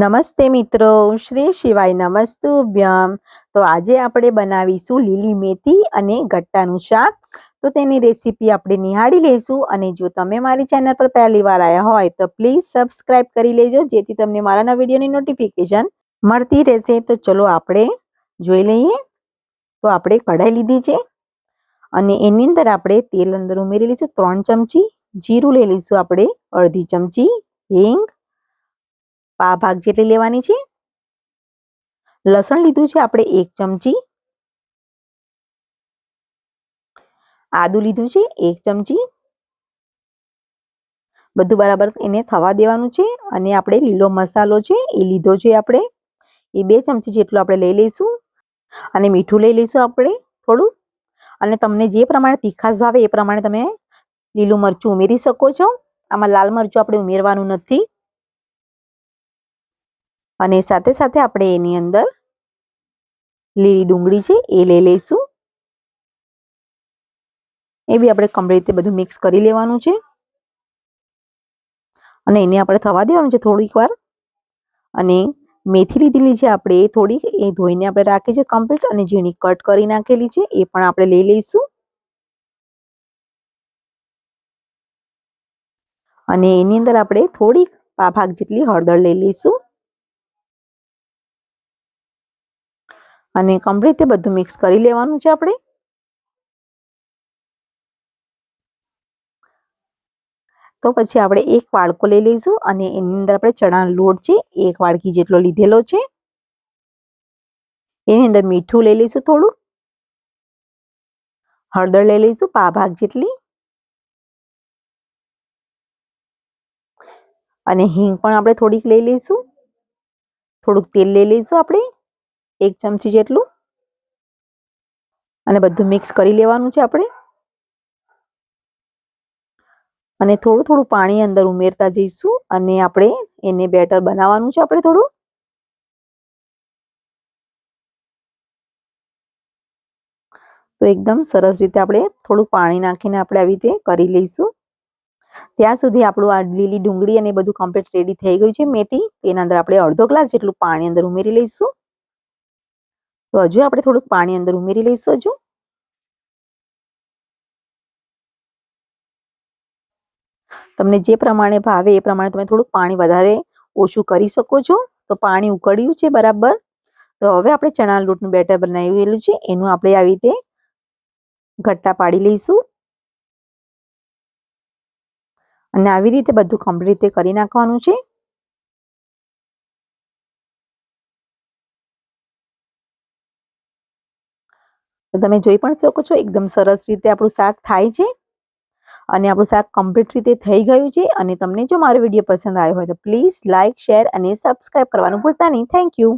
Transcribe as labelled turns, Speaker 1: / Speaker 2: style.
Speaker 1: નમસ્તે મિત્રો, શ્રી શિવાય નમસ્તુભ્યમ તો આજે આપણે બનાવીશું લીલી મેથી અને ગટ્ટાનું શાક. તો તેની રેસીપી આપણે નિહાળી લઈશું અને જો તમે મારી ચેનલ પર પહેલી વાર આવ્યા હોય તો પ્લીઝ સબસ્ક્રાઈબ કરી લેજો, જેથી તમને મારા નવા વિડીયોની નોટિફિકેશન મળતી રહેશે. તો ચલો આપણે જોઈ લઈએ. તો આપણે કઢાઈ લીધી છે અને એની અંદર આપણે તેલ અંદર ઉમેરી લઈશું ત્રણ ચમચી, જીરું લઈ લઈશું આપણે અડધી ચમચી, હિંગ પા ભાગ જેટલી લેવાની છે? લસણ લીધું છે આપણે એક ચમચી. આદુ લીધું છે એક ચમચી. બધું બરાબર એને થવા દેવાનું છે અને આપણે લીલો મસાલો છે એ લીધો છે આપણે. એ બે ચમચી જેટલું આપણે લઈ લઈશું અને મીઠું લઈ લઈશું આપણે થોડું. અને તમને જે પ્રમાણે તીખાશ ભાવે એ પ્રમાણે તમે લીલું મરચું ઉમેરી શકો છો. આમાં લાલ મરચું આપણે ઉમેરવાનું નથી. અને સાથે સાથે આપણે એની અંદર લીલી ડુંગળી છે એ લઈ લઈશું. એ બી આપણે કમ્પ્લીટ રીતે બધું મિક્સ કરી લેવાનું છે. અને એને આપણે થવા દેવાનું છે થોડીક વાર. અને મેથી લીધેલી છે આપણે એ થોડીક, એ ધોઈને આપણે રાખી છે કમ્પ્લીટ અને ઝીણી કટ કરી નાખેલી છે એ પણ આપણે લઈ લઈશું. અને એની અંદર આપણે થોડીક ભાગ જેટલી હળદર લઈ લઈશું. અને કમ્પ્લીટ બધું મિક્સ કરી લેવાનું છે આપણે. તો પછી આપણે એક વાડકો લઈ લઈશું અને એની અંદર આપણે ચણાનો લોટ છે, એક વાડકી જેટલો લીધેલો છે. એની અંદર મીઠું લઈ લઈશું થોડું. હળદર લઈ લઈશું પા ભાગ જેટલી. અને હિંગ પણ આપણે થોડીક લઈ લઈશું. થોડુંક તેલ લઈ લઈશું આપણે. એક ચમચી જેટલું. અને બધું મિક્સ કરી લેવાનું છે આપણે. અને થોડું થોડું પાણી અંદર ઉમેરતા જઈશું અને આપણે એને બેટર બનાવવાનું છે આપણે થોડું. તો એકદમ સરસ રીતે આપણે થોડું પાણી નાખીને આપણે આવી રીતે કરી લઈશું. ત્યાં સુધી આપણું આ લીલી ડુંગળી અને બધું કમ્પ્લીટ રેડી થઈ ગયું છે. મેથી તેના અંદર આપણે અડધો ગ્લાસ જેટલું પાણી અંદર ઉમેરી લઈશું. તો હજુ આપણે થોડુંક પાણી અંદર ઉમેરી લઈશું હજુ. તમને જે પ્રમાણે ભાવે એ પ્રમાણે તમે થોડુંક પાણી વધારે ઓછું કરી શકો છો. તો પાણી ઉકળ્યું છે બરાબર. તો હવે આપણે ચણા લોટનું બેટર બનાવેલું છે. એનું આપણે આવી રીતે ઘટ્ટા પાડી લઈશું. અને આવી રીતે બધું કમ્પ્લીટ કરી નાખવાનું છે. તો તમે જોઈ પણ શકો છો, એકદમ સરસ રીતે આપણું શાક થાય છે અને આપણું શાક કમ્પ્લીટ રીતે થઈ ગયું છે અને તમને જો મારો વીડિયો પસંદ આવ્યો હોય તો પ્લીઝ લાઇક શેર અને સબસ્ક્રાઈબ કરવાનું ભૂલતા નહીં. Thank you